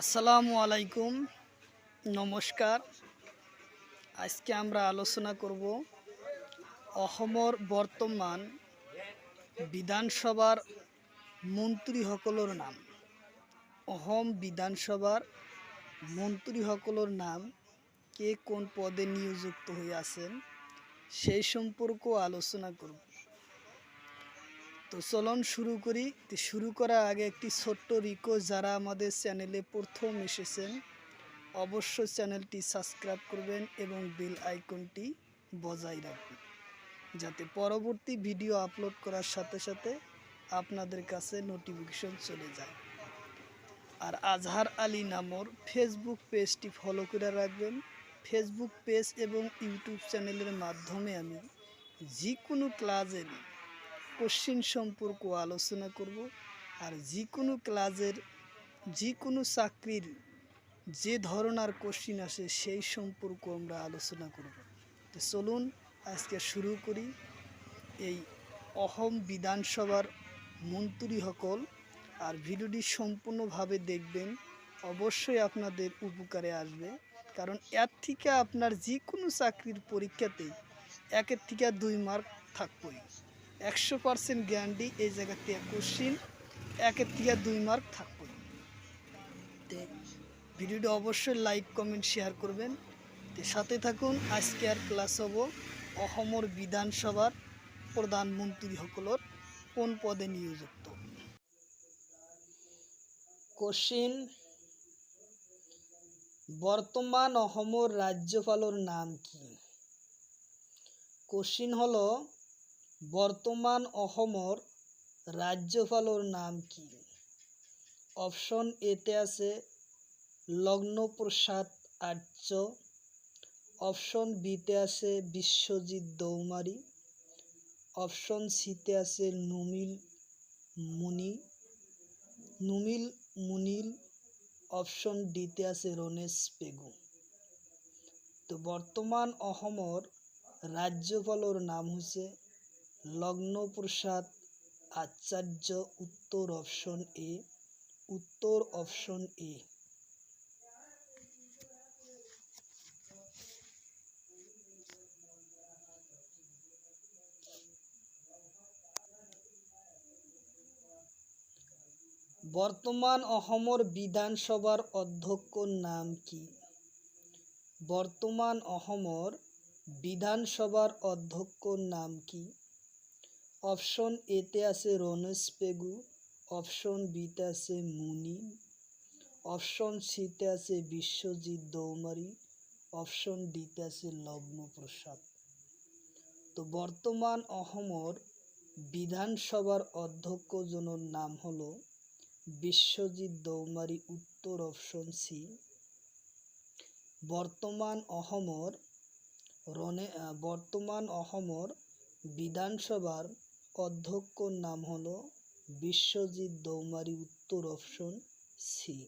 আসসালামু আলাইকুম। নমস্কার। আজকে আমরা আলোচনা করব অসমৰ বৰ্তমান বিধানসভাৰ মন্ত্ৰীসকলৰ নাম। অসম বিধানসভাৰ মন্ত্ৰীসকলৰ নাম কে কোন পদে নিয়োজিত হয়ে আছেন সেই সম্পর্কেও আলোচনা করব। তো চলন শুরু করি। তো শুরু করার আগে একটি ছোট্ট রিকোয়েস্ট যারা আমাদের চ্যানেলে প্রথম এসেছেন অবশ্য চ্যানেলটি সাবস্ক্রাইব করবেন এবং বেল আইকনটি বজায় রাখবেন। যাতে পরবর্তী ভিডিও আপলোড করার সাথে সাথে আপনাদের কাছে নোটিফিকেশন চলে যায়। আর আজহার আলী নামর ফেসবুক পেজটি ফলো করে রাখবেন। ফেসবুক পেজ এবং ইউটিউব চ্যানেলের মাধ্যমে আমি যে কোনো ক্লাসের কোশ্চিন সম্পর্ক আলোচনা করব আর যে কোনো ক্লাসের যে কোনো চাকরির যে ধরনের কোশ্চিন আসে সেই সম্পর্ক আমরা আলোচনা করব। তো চলুন আজকে শুরু করি। এই অহম বিধানসভার মন্ত্রী সকল আর ভিডিওটি সম্পূর্ণভাবে দেখবেন, অবশ্যই আপনাদের উপকারে আসবে। কারণ এর থেকে আপনার যে কোনো চাকরির পরীক্ষাতেই একের থেকে দুই মার্ক থাকবই। একশো পার্সেন্ট গ্যারান্টি এই জায়গা থেকে কোশ্চিন একের থেকে দুই মার্ক থাকবই তো ভিডিওটি অবশ্যই লাইক, কমেন্ট, শেয়ার করবেন। সাথে থাকুন, আজকে আর ক্লাস হব অসমৰ বিধানসভার প্ৰধানমন্ত্ৰীসকলৰ কোন পদে নিয়োজিত। কোশ্চিন, বর্তমান অসমৰ ৰাজ্যপালৰ নাম কি? কোশ্চিন হলো বর্তমান অসমৰ রাজ্যপালৰ নাম কি? অপশন এতে আছে লগ্নপ্রসাদ আর্য অপশন বিতে আছে বিশ্বজিৎ দৌমারি অপশন সিতে আছে নুমিল মুনি। নুমিল মুনিল অপশন ডিতে আছে রনেশ পেগু। তো বর্তমান অসমৰ রাজ্যপালৰ নাম হৈছে লগ্নপ্রসাদ আচার্য উত্তর অপশন এ, উত্তর অপশন এ। বর্তমান অসমৰ বিধানসভাৰ অধ্যক্ষৰ নাম কি? বৰ্তমান অসমৰ বিধানসভাৰ অধ্যক্ষৰ নাম কি? অপশন এতে আছে রনেশ পেগু অপশন বিতে আছে মুনি অপশন সিতে আছে বিশ্বজিৎ দৌমারি অপশন ডিতে আছে লগ্নপ্রসাদ। তো বর্তমান অসমৰ বিধানসভার অধ্যক্ষজনের নাম হলো বিশ্বজিৎ দৌমারি উত্তর অপশন সি। বর্তমান অসমৰ রনে আহ, বর্তমান অসমৰ বিধানসভার অধ্যক্ষর নাম হলো বিশ্বজিৎ দৌমারি, উত্তর অপশন সি।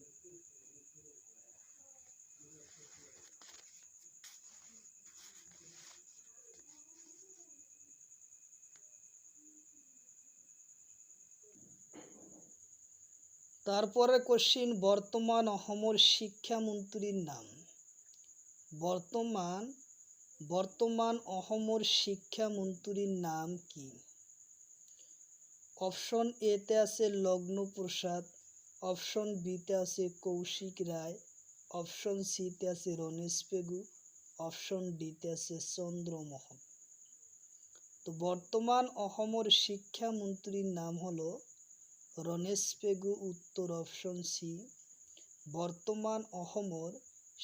তারপরে কোশ্চিন বর্তমান অসমৰ শিক্ষামন্ত্রীর নাম। বর্তমান বর্তমান অসমৰ শিক্ষামন্ত্রীর নাম কি? অপশন এতে আছে লগ্নপ্রসাদ, অপশন বিতে আছে কৌশিক রায়, অপশন সিতে আছে রনেশ পেগু, অপশন ডিতে আছে চন্দ্রমোহন। তো বর্তমান অসমৰ শিক্ষামন্ত্রীর নাম হলো রনেশ পেগু উত্তর অপশন সি বর্তমান অসমৰ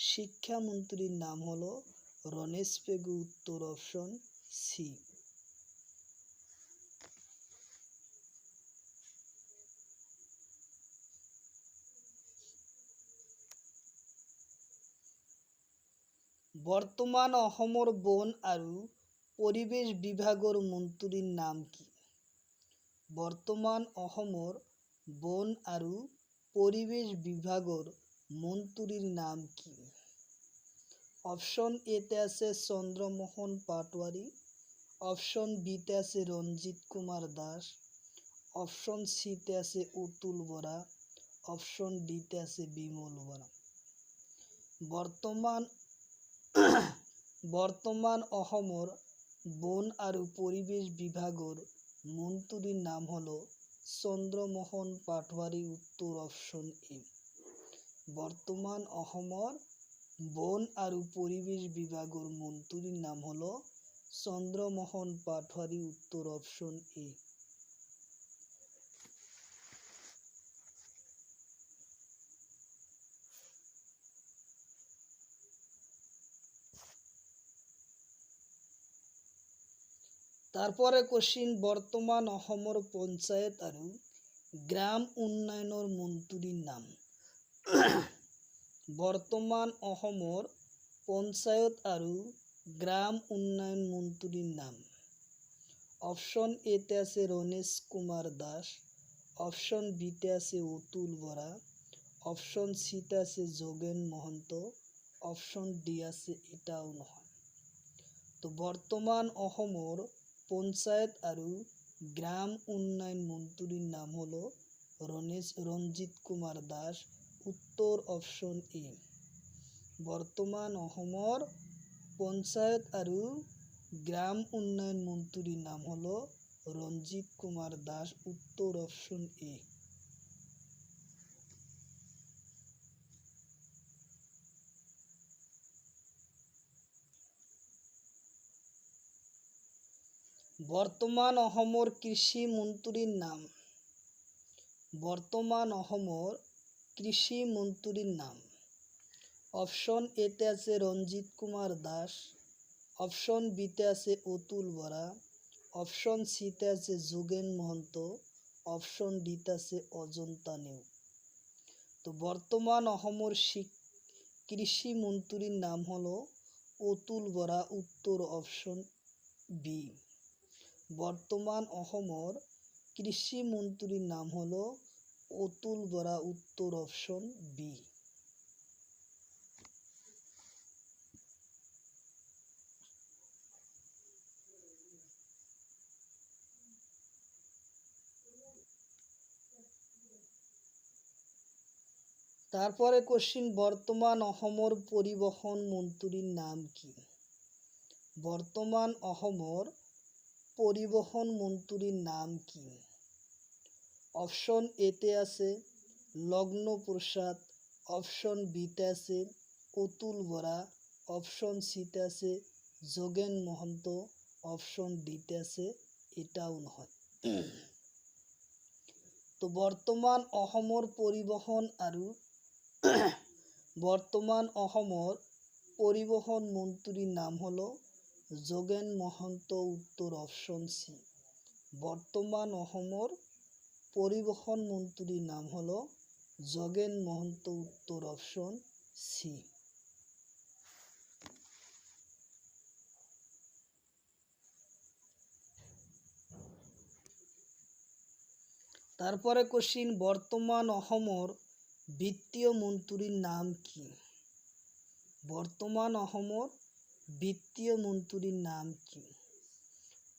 শিক্ষামন্ত্রীর নাম হলো রনেশ পেগু উত্তর অপশন সি বৰ্তমান অসমৰ বন আৰু পৰিৱেশ বিভাগৰ মন্ত্ৰীৰ নাম কি? বৰ্তমান অসমৰ বন আৰু পৰিৱেশ বিভাগৰ মন্ত্ৰীৰ নাম কি? অপশন এতে আছে চন্দ্ৰমোহন পাটোৱাৰী অপশন বিতে আছে ৰঞ্জিত কুমাৰ দাস অপশন সিতে আছে অতুল বৰা অপশন ডিতে আছে বিমল বৰা। বৰ্তমান বৰ্তমান অসমৰ বন আৰু পৰিৱেশ বিভাগৰ মন্ত্ৰীৰ নাম হল চন্দ্ৰমোহন পাটোৱাৰী, উত্তৰ অপশন এ। বৰ্তমান অসমৰ বন আৰু পৰিৱেশ বিভাগৰ মন্ত্ৰীৰ নাম হল চন্দ্ৰমোহন পাটোৱাৰী, উত্তৰ অপশন এ। তারপরে কোশ্চিন বৰ্তমান অসমৰ পঞ্চায়ত আৰু গ্ৰাম উন্নয়নৰ মন্ত্ৰীৰ নাম। বৰ্তমান অসমৰ পঞ্চায়ত আৰু গ্ৰাম উন্নয়ন মন্ত্ৰীৰ নাম। অপশন এতে আছে রণেশ কুমার দাস অপশন বিতে আছে অতুল বরা অপশন সিতে আছে যোগেন মহন্ত অপশন ডি আছে এটাও নহয়। তো বৰ্তমান অসমৰ পঞ্চায়ত আৰু গ্ৰাম উন্নয়ন মন্ত্ৰীৰ নাম হ'ল রণেশ ৰঞ্জিত কুমাৰ দাস, উত্তৰ অপশন এ। বৰ্তমান অসমৰ পঞ্চায়ত আৰু গ্ৰাম উন্নয়ন মন্ত্ৰীৰ নাম হ'ল ৰঞ্জিত কুমাৰ দাস, উত্তৰ অপশন এ। বৰ্তমান অসমৰ কৃষি মন্ত্ৰীৰ নাম। বৰ্তমান অসমৰ কৃষি মন্ত্ৰীৰ নাম। অপশন এতে আছে রঞ্জিত কুমার দাস। অপশন বিতে আছে অতুল বরা অপশন সিতে আছে যোগেন মহন্ত। অপশন ডিতে আছে অজন্তা নেও তো বর্তমান অসমৰ কৃষি মন্ত্ৰীৰ নাম হলো অতুল বৰা, উত্তৰ অপশন বি। বৰ্তমান অসমৰ কৃষি মন্ত্ৰীৰ নাম হ'ল অতুল বৰা উত্তৰ অপশন বি। তারপরে কোশ্চিন বর্তমান অসমৰ পৰিবহন মন্ত্ৰীৰ নাম কি? বৰ্তমান অসমৰ পৰিবহন মন্ত্ৰীৰ নাম কি? অপশন এতে আছে লগ্ন প্রসাদ অপশন বিতে আছে, অতুল বরা। অপশন সিতে আছে, যোগেন মহন্ত। অপশন ডিতে আছে, এটাও নহয়। তো বৰ্তমান অসমৰ পৰিবহন আৰু বৰ্তমান অসমৰ পৰিবহন মন্ত্ৰীৰ নাম হলো যোগেন মহন্ত উত্তৰ অপশন সি বৰ্তমান অসমৰ পৰিবহন মন্ত্ৰীৰ নাম হলো যোগেন মহন্ত উত্তৰ অপশন সি তারপরে কোশ্চিন বর্তমান অসমৰ বিত্তীয় মন্ত্ৰীৰ নাম কি? বৰ্তমান অসমৰ বিত্তীয় মন্ত্ৰীৰ নাম কি?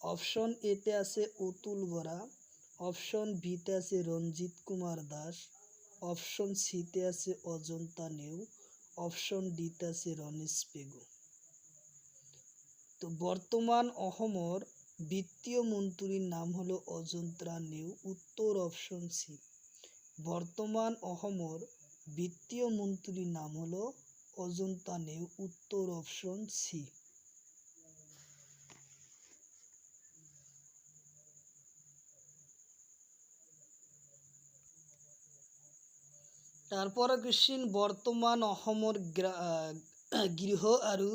অপশন এতে আছে অতুল বরা, অপশন বিতে আছে রঞ্জিত কুমার দাস, অপশন সিতে আছে অজন্তা নেও অপশন ডিতে আছে রণেশ পেগু। তো বৰ্তমান অসমৰ বিত্তীয় মন্ত্ৰীৰ নাম হলো অজন্তা নেও উত্তৰ অপশন সি। বৰ্তমান অসমৰ বিত্তীয় মন্ত্ৰীৰ নাম হলো অজন্তা নেও উত্তৰ অপশন সি তাৰপৰা কোশ্চিন বৰ্তমান অসমৰ গৃহ আৰু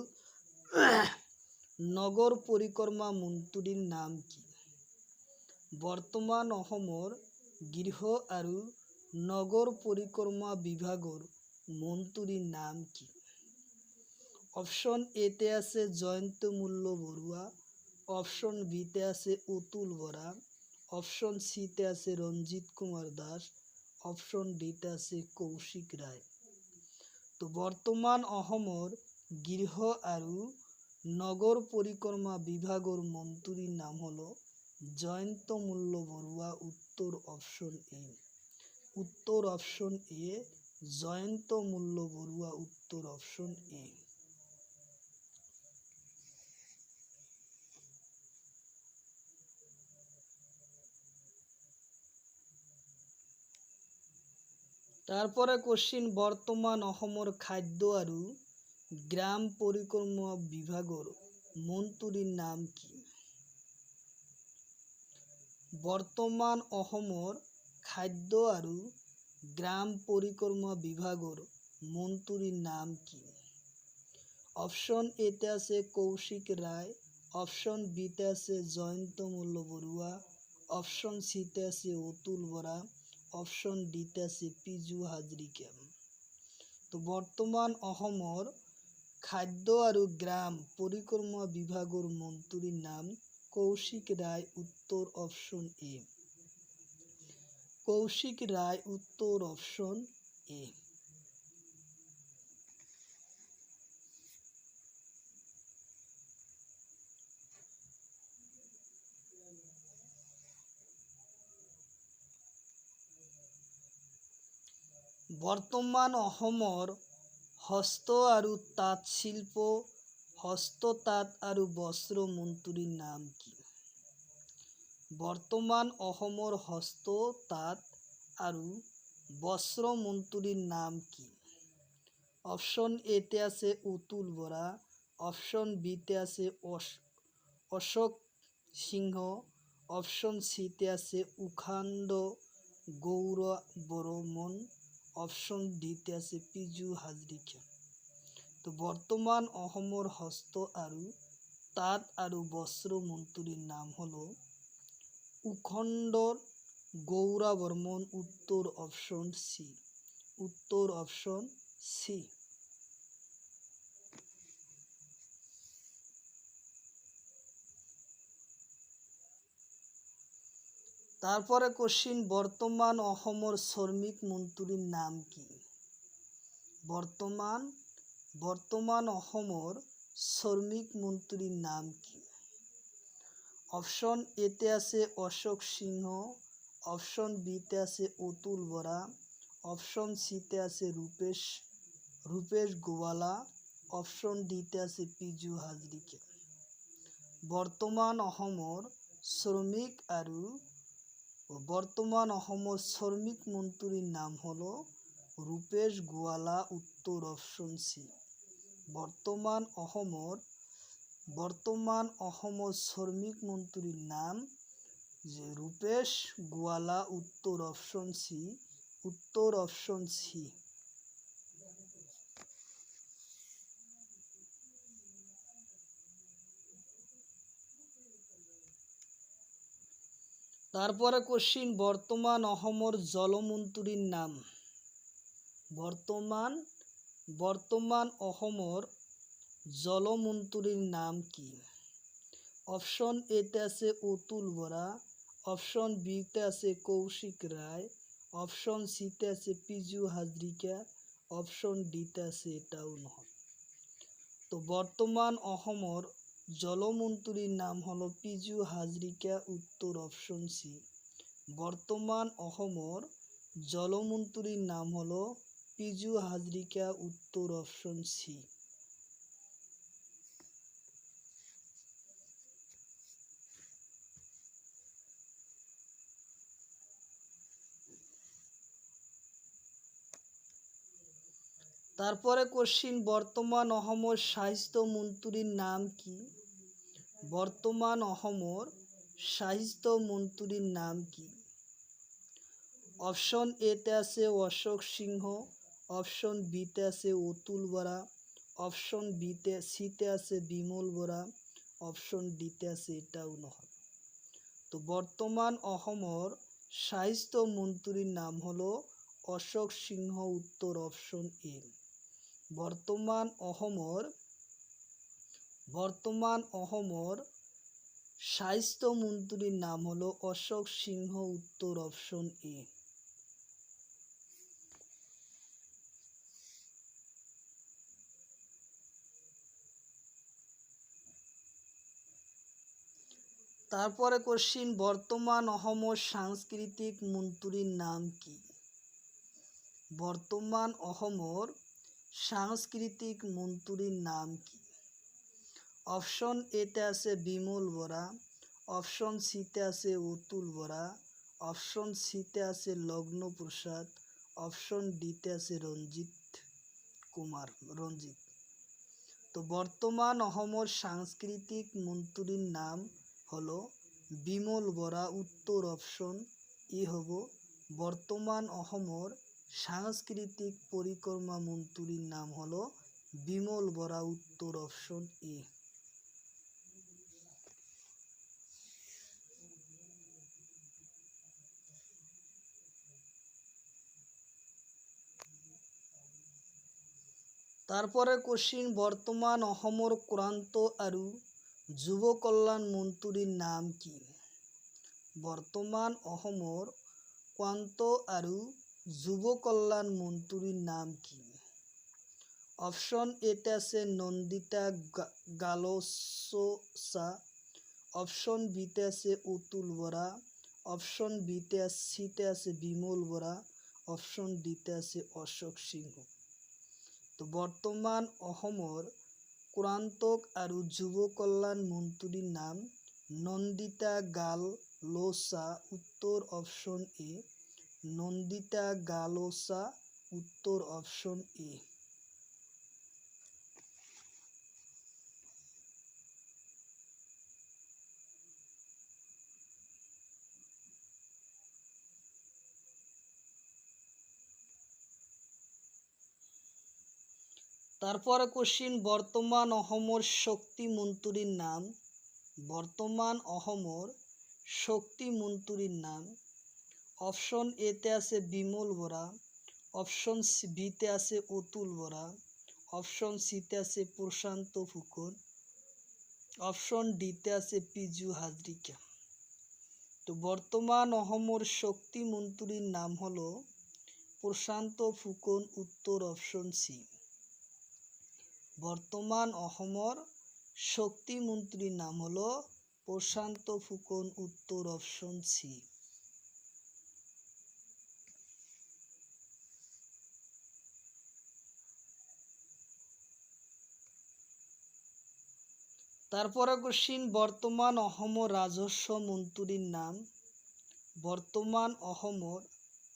নগৰ পৰিক্ৰমা মন্ত্ৰীৰ নাম কি? বৰ্তমান অসমৰ গৃহ আৰু নগৰ পৰিক্ৰমা বিভাগৰ মন্ত্ৰীৰ নাম কি? অপশন এতে আছে জয়ন্ত মূল্য বৰুৱা অপশন বিতে আছে অতুল বরা, অপশন সিতে আছে রঞ্জিত কুমার দাস, অপশন ডিতে আছে কৌশিক রায়। তো বৰ্তমান অসমৰ গৃহ আৰু নগৰ পৰিক্ৰমা বিভাগৰ মন্ত্ৰীৰ নাম হলো জয়ন্ত মূল্য বৰুৱা উত্তৰ অপশন এ উত্তর অপশন এ জয়ন্ত মূল্য বড়ুয়া উত্তর অপশন এ। তারপরে কোশ্চিন বৰ্তমান অসমৰ খাদ্য আৰু গ্ৰাম পৰিক্ৰমা বিভাগৰ মন্ত্ৰীৰ নাম কি? বৰ্তমান অসমৰ খাদ্য আৰু গ্ৰাম পৰিক্ৰমা বিভাগৰ মন্ত্ৰীৰ নাম কি? অপশ্যন এতে আছে কৌশিক রায় অপশ্যন বিতে আছে জয়ন্ত মল্ল বড়ুয়া অপশ্যন সিতে আছে অতুল বরা অপশ্যন ডিতে আছে পিজু হাজৰিকা তো বৰ্তমান অসমৰ খাদ্য আৰু গ্ৰাম পৰিক্ৰমা বিভাগৰ মন্ত্ৰীৰ নাম কৌশিক রায়, উত্তৰ অপশ্যন এ। কৌশিক রায় উত্তৰ অপশ্যন এ। বৰ্তমান অসমৰ হস্ত আৰু তাঁত শিল্প হস্ত তাঁত আৰু বস্ত্ৰ মন্ত্ৰীৰ নাম কি? বৰ্তমান অসমৰ হস্ত, তাঁত আৰু বস্ত্ৰ মন্ত্ৰীৰ নাম কি? অপশ্যন এতে আছে অতুল বৰা, অপশ্যন বিতে আছে অশ- অশোক সিংহ, অপশ্যন সিতে আছে উখাণ্ড গৌৰ বৰ্মন, অপশ্যন ডিতে আছে পিজু হাজৰিকা। তো বৰ্তমান অসমৰ হস্ত আৰু তাঁত আৰু বস্ত্ৰ মন্ত্ৰীৰ নাম হলো উখণ্ডৰ গৌৰা বৰ্মন উত্তৰ অপশ্যন সি উত্তৰ অপশ্যন সি তারপরে কোশ্চিন বর্তমান অসমৰ শ্ৰমিক মন্ত্ৰীৰ নাম কি? বৰ্তমান বৰ্তমান অসমৰ শ্ৰমিক মন্ত্ৰীৰ নাম কি? অপশ্যন এতে আছে অশোক সিংহ অপশ্যন বিতে আছে অতুল বৰা অপশ্যন সিতে আছে ৰূপেশ ৰূপেশ গোৱালা অপশ্যন ডিতে আছে পিজু হাজৰিকা বৰ্তমান অসমৰ শ্ৰমিক আৰু বর্তমান অসমৰ শ্ৰমিক মন্ত্ৰীৰ নাম হ'ল ৰূপেশ গোৱালা উত্তৰ অপশ্যন চি বৰ্তমান অসমৰ বৰ্তমান অসমৰ শ্ৰমিক মন্ত্ৰীৰ নাম যে ৰূপেশ গোৱালা উত্তৰ অপশ্যন চি উত্তৰ অপশ্যন চি তারপরে কোশ্চিন বর্তমান অসমৰ জলমন্ত্ৰীৰ নাম। বৰ্তমান বৰ্তমান অসমৰ জলমন্ত্ৰীৰ নাম কি? অপশ্যন এতে আছে অতুল বৰা অপশ্যন বিতে আছে কৌশিক রায় অপশ্যন সিতে আছে পিজু হাজৰিকা অপশ্যন ডিতে আছে এটাও নহয় তো বৰ্তমান অসমৰ জলমন্ত্ৰীৰ নাম হলো পিজু হাজৰিকা উত্তৰ অপশ্যন সি। বৰ্তমান অসমৰ জলমন্ত্ৰীৰ নাম হলো পিজু হাজৰিকা উত্তৰ অপশ্যন সি। তারপরে কোশ্চিন বর্তমান অসমৰ স্বাস্থ্য মন্ত্ৰীৰ নাম কি? বর্তমান অসমৰ স্বাস্থ্য মন্ত্ৰীৰ নাম কি? অপশ্যন এতে আছে অশোক সিংহ অপশ্যন বিতে আছে অতুল বৰা অপশ্যন বিতে সিতে আছে বিমল বৰা অপশ্যন ডিতে আছে এটাও নহয়। তো বর্তমান অসমৰ স্বাস্থ্য মন্ত্ৰীৰ নাম হলো অশোক সিংহ, উত্তর অপশ্যন এ বৰ্তমান অসমৰ বৰ্তমান অসমৰ স্বাস্থ্য মন্ত্ৰীৰ নাম হলো অশোক সিংহ উত্তৰ অপশ্যন এ। তারপরে কোশ্চিন বৰ্তমান অসমৰ সাংস্কৃতিক মন্ত্ৰীৰ নাম কি? বর্তমান অসমর সাংস্কৃতিক মন্ত্রীর নাম কি? অপশন এতে আছে বিমল বরা, অপশন সিতে আছে অতুল বরা, অপশন সিতে আছে লগ্ন প্রসাদ অপশন ডিতে আছে রঞ্জিত কুমার, রঞ্জিত। তো বর্তমান অসমর সাংস্কৃতিক মন্ত্রীর নাম হল বিমল বরা, উত্তর অপশন ই হব। বর্তমান অসমর সাংস্কৃতিক পরিক্রমা মন্ত্রীর নাম হলো বিমল বরা, উত্তর অপশন ই তারপরে কোশ্চিন বর্তমান অসমর ক্ৰান্ত আৰু যুৱ কল্যাণ মন্ত্ৰীৰ নাম কি? বৰ্তমান অসমৰ ক্ৰান্ত আৰু যুৱ কল্যাণ মন্ত্ৰীৰ নাম কি? অপশন এতে আছে নন্দিতা গা- গালোচা অপশন বিতে আছে অতুল বৰা অপশন বিতে সিতে আছে বিমল বৰা অপশন ডিতে আছে অশোক সিংহ। তো বৰ্তমান অসমৰ ক্ৰান্তক আৰু যুৱ কল্যাণ মন্ত্ৰীৰ নাম নন্দিতা গাল লোচা উত্তৰ অপশন এ নন্দিতা গালোচা উত্তৰ অপশন এ। তারপরে কোশ্চিন বর্তমান অসমর শক্তি মন্ত্রীর নাম। বর্তমান অসমর শক্তি মন্ত্রীর নাম। অপশন এতে আছে বিমল বরা, অপশন বিতে আছে অতুল বরা, অপশন সিতে আছে প্রশান্ত ফুকন, অপশন ডিতে আছে পিজু হাজরিকা। তো বর্তমান অসমর শক্তি মন্ত্রীর নাম হল প্রশান্ত ফুকন, উত্তর অপশন সি। বর্তমান অসমৰ শক্তি মন্ত্ৰীৰ নাম হল প্ৰশান্ত ফুকন উত্তৰ অপশন সি। তারপরে কোশ্চিন, বর্তমান অসমৰ ৰাজস্ব মন্ত্ৰীৰ নাম। বর্তমান অসমৰ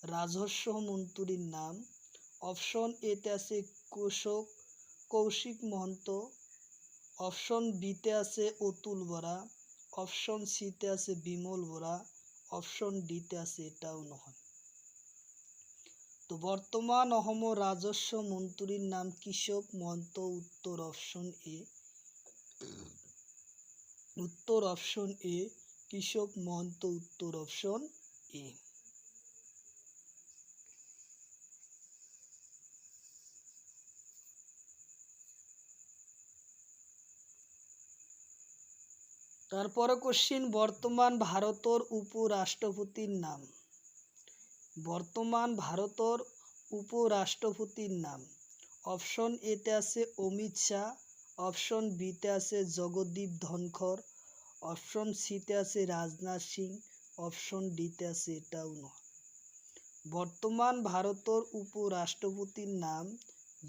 ৰাজস্ব মন্ত্ৰীৰ নাম। অপশন এতে আছে কৌশক, কৌশিক মহন্ত। অপশন বিতে আছে অতুল বরা অপশন সিতে আছে বিমল বরা অপশন ডিতে আছে এটাও নহয়। তো বর্তমান অসমৰ ৰাজস্ব মন্ত্ৰীৰ নাম কৃষক মহন্ত, উত্তৰ অপশন এ। উত্তর অপশন এ, কৃষক মহন্ত উত্তর অপশন এ। তারপরে কোশ্চিন বর্তমান ভারতর উপরাষ্ট্রপতির নাম। বর্তমান ভারতর উপরাষ্ট্রপতির নাম। অপশন এতে আছে অমিত শাহ, অপশন বিতে আছে জগদীপ ধনখর অপশন সিতে আছে রাজনাথ সিং, অপশন ডিতে আছে এটাও নয় বর্তমান ভারতের উপরাষ্ট্রপতির নাম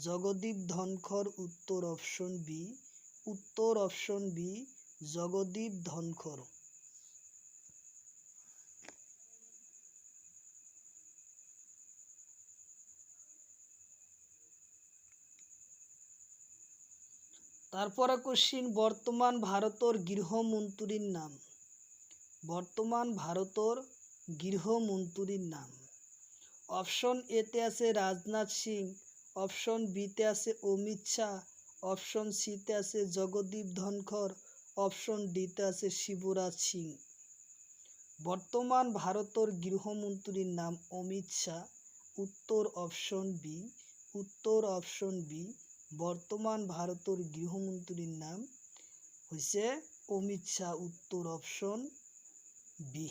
জগদীপ ধনখর উত্তর অপশন বি, উত্তর অপশন বি জগদীপ ধনখর তারপরে কোশ্চিন, বর্তমান ভারতর গৃহমন্ত্রীর নাম। বর্তমান ভারতর গৃহমন্ত্রীর নাম। অপশন এতে আছে রাজনাথ সিং, অপশন বিতে আছে অমিত শাহ, অপশন সিতে আছে জগদীপ ধনখর অপশন ডিতে আছে শিবরাজ সিং। বর্তমান ভারতর গৃহমন্ত্রীর নাম অমিত শাহ, উত্তর অপশন বি, উত্তর অপশন বি বর্তমান ভারতের গৃহমন্ত্রীর নাম হয়েছে অমিত শাহ, উত্তর অপশন বি।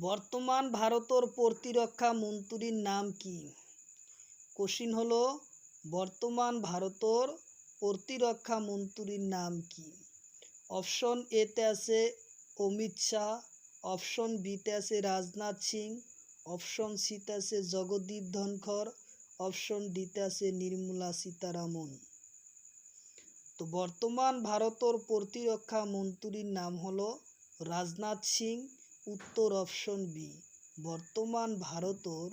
বর্তমান ভারতের প্রতিরক্ষা মন্ত্রীর নাম কি? কোশ্চিন হলো, বর্তমান ভারতের প্রতিরক্ষা মন্ত্রীর নাম কি? অপশন এতে আছে অমিত শাহ, অপশন বিতে আছে রাজনাথ সিং, অপশন সিতে আছে জগদীপ ধনখড়, অপশন ডিতে আছে নির্মলা সীতারামন। তো বর্তমান ভারতের প্রতিরক্ষা মন্ত্রীর নাম হল রাজনাথ সিং, উত্তর অপশন বি। বর্তমান ভারতর,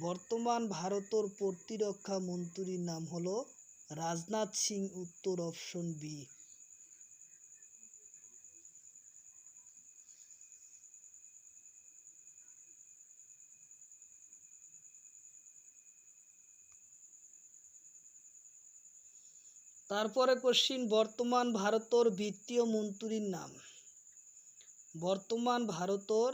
বর্তমান ভারতের প্রতিরক্ষা মন্ত্রীর নাম হল রাজনাথ সিং, উত্তর অপশন বি। তারপরে কোশ্চিন বর্তমান ভারতর বিত্তীয় মন্ত্রীর নাম। বর্তমান ভারতের